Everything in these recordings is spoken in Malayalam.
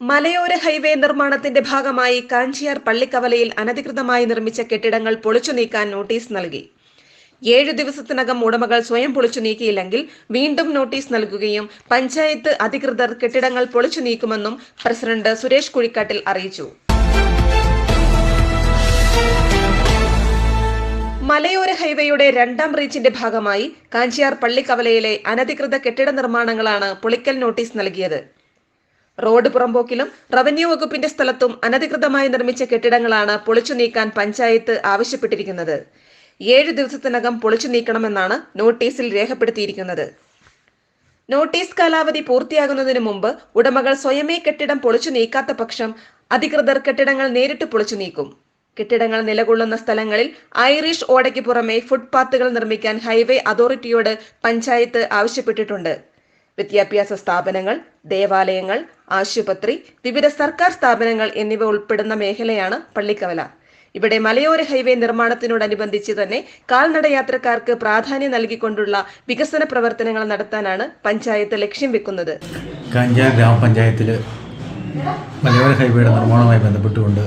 മലയോര ഹൈവേ നിർമ്മാണത്തിന്റെ ഭാഗമായി കാഞ്ചിയാർ പള്ളിക്കവലയിൽ അനധികൃതമായി നിർമ്മിച്ച കെട്ടിടങ്ങൾ പൊളിച്ചു നീക്കാൻ നോട്ടീസ് നൽകി. ഏഴു ദിവസത്തിനകം ഉടമകൾ സ്വയം പൊളിച്ചു നീക്കിയില്ലെങ്കിൽ വീണ്ടും നോട്ടീസ് നൽകുകയും പഞ്ചായത്ത് അധികൃതർ കെട്ടിടങ്ങൾ പൊളിച്ചു നീക്കുമെന്നും പ്രസിഡന്റ് സുരേഷ് കുഴിക്കാട്ടിൽ അറിയിച്ചു. മലയോര ഹൈവേയുടെ രണ്ടാം റീച്ചിന്റെ ഭാഗമായി കാഞ്ചിയാർ പള്ളിക്കവലയിലെ അനധികൃത കെട്ടിട നിർമ്മാണങ്ങളാണ് പൊളിക്കൽ നോട്ടീസ് നൽകിയത്. റോഡ് പുറമ്പോക്കിലും റവന്യൂ വകുപ്പിന്റെ സ്ഥലത്തും അനധികൃതമായി നിർമ്മിച്ച കെട്ടിടങ്ങളാണ് പൊളിച്ചു നീക്കാൻ പഞ്ചായത്ത് ആവശ്യപ്പെട്ടിരിക്കുന്നത്. ഏഴ് ദിവസത്തിനകം പൊളിച്ചു നീക്കണമെന്നാണ് നോട്ടീസിൽ രേഖപ്പെടുത്തിയിരിക്കുന്നത്. നോട്ടീസ് കാലാവധി പൂർത്തിയാകുന്നതിന് മുമ്പ് ഉടമകൾ സ്വയമേ കെട്ടിടം പൊളിച്ചു നീക്കാത്ത പക്ഷം അധികൃതർ കെട്ടിടങ്ങൾ നേരിട്ട് പൊളിച്ചു നീക്കും. കെട്ടിടങ്ങൾ നിലകൊള്ളുന്ന സ്ഥലങ്ങളിൽ ഐറിഷ് ഓടയ്ക്ക് പുറമെ ഫുട്പാത്തുകൾ നിർമ്മിക്കാൻ ഹൈവേ അതോറിറ്റിയോട് പഞ്ചായത്ത് ആവശ്യപ്പെട്ടിട്ടുണ്ട്. വിദ്യാഭ്യാസ സ്ഥാപനങ്ങൾ ദേവാലയങ്ങൾ ആശുപത്രി വിവിധ സർക്കാർ സ്ഥാപനങ്ങൾ എന്നിവ ഉൾപ്പെടുന്ന മേഖലയാണ് പള്ളിക്കവല. ഇവിടെ മലയോര ഹൈവേ നിർമ്മാണത്തിനോടനുബന്ധിച്ച് തന്നെ കാൽനട യാത്രക്കാർക്ക് പ്രാധാന്യം നൽകിക്കൊണ്ടുള്ള വികസന പ്രവർത്തനങ്ങൾ നടത്താനാണ് പഞ്ചായത്ത് ലക്ഷ്യം വെക്കുന്നത്. കാഞ്ചാർ ഗ്രാമപഞ്ചായത്തിൽ മലയോര ഹൈവേയുടെ നിർമ്മാണവുമായി ബന്ധപ്പെട്ടുകൊണ്ട്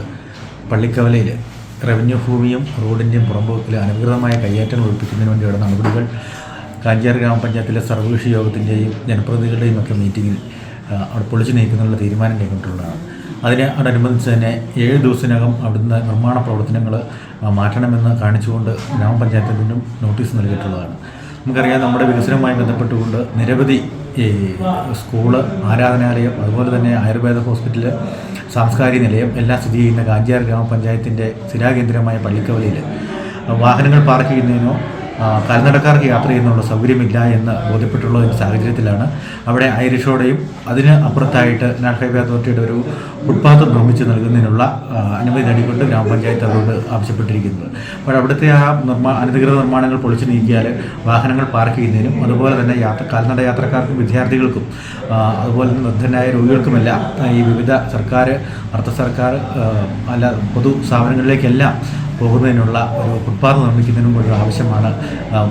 പള്ളിക്കവലയിൽ റവന്യൂ ഭൂമിയും റോഡിന്റെയും പുറമ്പോക്കിൽ അനധികൃതമായ കയ്യേറ്റം ഒഴിപ്പിക്കുന്നതിന് വേണ്ടിയുള്ള നടപടികൾ കാഞ്ചാർ ഗ്രാമപഞ്ചായത്തിലെ സർവകക്ഷി യോഗത്തിന്റെയും ജനപ്രതിനിധികളുടെയും ഒക്കെ മീറ്റിങ്ങിൽ അവിടെ പൊളിച്ചു നീക്കുന്നതിനുള്ള തീരുമാനം കൈക്കൊണ്ടുള്ളതാണ്. അതിനോടനുബന്ധിച്ച് തന്നെ ഏഴ് ദിവസത്തിനകം അവിടുന്ന് നിർമ്മാണ പ്രവർത്തനങ്ങൾ മാറ്റണമെന്ന് കാണിച്ചുകൊണ്ട് ഗ്രാമപഞ്ചായത്തിനും നോട്ടീസ് നൽകിയിട്ടുള്ളതാണ്. നമുക്കറിയാം നമ്മുടെ വികസനവുമായി ബന്ധപ്പെട്ടുകൊണ്ട് നിരവധി ഈ സ്കൂൾ ആരാധനാലയം അതുപോലെ തന്നെ ആയുർവേദ ഹോസ്പിറ്റൽ സാംസ്കാരിക നിലയം എല്ലാം സ്ഥിതി ചെയ്യുന്ന കാഞ്ചാർ ഗ്രാമപഞ്ചായത്തിന്റെ സ്ഥിരാകേന്ദ്രമായ പള്ളിക്കവലയിൽ വാഹനങ്ങൾ പാർക്ക് ചെയ്യുന്നതിനോ കാൽനടക്കാർക്ക് യാത്ര ചെയ്യുന്നുള്ള സൗകര്യമില്ല എന്ന് ബോധ്യപ്പെട്ടുള്ള ഒരു സാഹചര്യത്തിലാണ് അവിടെ ഐറിഷോടെയും അതിന് അപ്പുറത്തായിട്ട് നാഷണൽ ഹൈവേ അതോറിറ്റിയുടെ ഒരു ഫുട്പാത്ത് നിർമ്മിച്ച് നൽകുന്നതിനുള്ള അനുമതി നേടിക്കൊണ്ട് ഗ്രാമപഞ്ചായത്ത് അവരോട് ആവശ്യപ്പെട്ടിരിക്കുന്നത്. അപ്പോൾ അവിടുത്തെ ആ നിർമ്മാ അനധികൃത നിർമ്മാണങ്ങൾ പൊളിച്ചു നീക്കിയാൽ വാഹനങ്ങൾ പാർക്ക് ചെയ്യുന്നതിനും അതുപോലെ തന്നെ യാത്ര കാൽനട യാത്രക്കാർക്കും വിദ്യാർത്ഥികൾക്കും അതുപോലെ നിർദ്ധനായ രോഗികൾക്കുമെല്ലാം ഈ വിവിധ സർക്കാർ അർദ്ധ സർക്കാർ അല്ല പൊതു സ്ഥാപനങ്ങളിലേക്കെല്ലാം പോകുന്നതിനുള്ള ഒരു ഫുട്പാത്ത് നിർമ്മിക്കുന്നതിനും ഒരു ആവശ്യമാണ്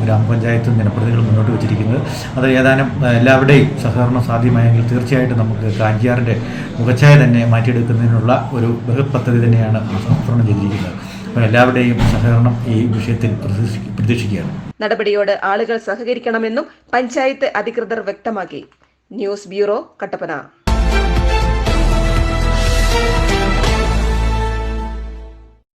ഗ്രാമപഞ്ചായത്തും ജനപ്രതിനിധികളും മുന്നോട്ട് വെച്ചിരിക്കുന്നത്. അത് ഏതാനും എല്ലാവരുടെയും സഹകരണം സാധ്യമായെങ്കിൽ തീർച്ചയായിട്ടും നമുക്ക് കാഞ്ചിയാറിന്റെ മുഖച്ഛായ തന്നെ മാറ്റിയെടുക്കുന്നതിനുള്ള ഒരു ബൃഹത് പദ്ധതി തന്നെയാണ് ആസൂത്രണം ചെയ്തിരിക്കുന്നത്. അപ്പോൾ എല്ലാവരുടെയും സഹകരണം ഈ വിഷയത്തിൽ പ്രതീക്ഷി- പ്രതീക്ഷിക്കുകയാണ്. നടപടിയോട് ആളുകൾ സഹകരിക്കണമെന്നും പഞ്ചായത്ത് അധികൃതർ വ്യക്തമാക്കി. News bureau Kattappana.